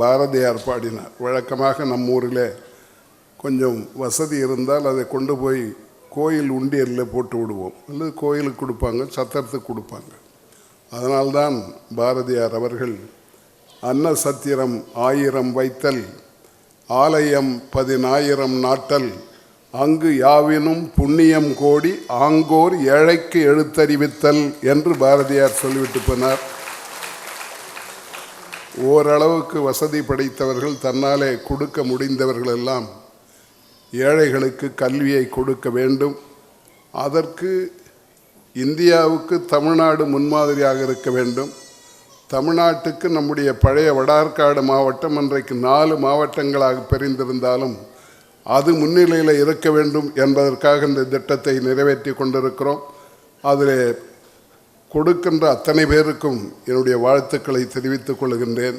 பாரதியார் பாடினார் வழக்கமாக நம்ம ஊரில் கொஞ்சம் வசதி இருந்தால் அதை கொண்டு போய் கோயில் உண்டியலில் போட்டு விடுவோம். அல்லது கோயிலுக்கு கொடுப்பாங்க சத்திரத்துக்கு கொடுப்பாங்க. அதனால்தான் பாரதியார் அவர்கள் அன்ன சத்திரம் ஆயிரம் வைத்தல் ஆலயம் பதினாயிரம் நாட்டல் அங்கு யாவினும் புண்ணியம் கோடி ஆங்கோர் ஏழைக்கு எழுத்தறிவித்தல் என்று பாரதியார் சொல்லிவிட்டு போனார். ஓரளவுக்கு வசதி படைத்தவர்கள் தன்னாலே கொடுக்க முடிந்தவர்கள் எல்லாம் ஏழைகளுக்கு கல்வியை கொடுக்க வேண்டும். அதற்கு இந்தியாவுக்கு தமிழ்நாடு முன்மாதிரியாக இருக்க வேண்டும். தமிழ்நாட்டுக்கு நம்முடைய பழைய வடார்காடு மாவட்டம் இன்றைக்கு நாலு மாவட்டங்களாக பிரிந்திருந்தாலும் அது முன்னிலையில் இருக்க வேண்டும் என்பதற்காக இந்த திட்டத்தை நிறைவேற்றி கொண்டிருக்கிறோம். அதில் கொடுக்கின்ற அத்தனை பேருக்கும் என்னுடைய வாழ்த்துக்களை தெரிவித்துக் கொள்கின்றேன்.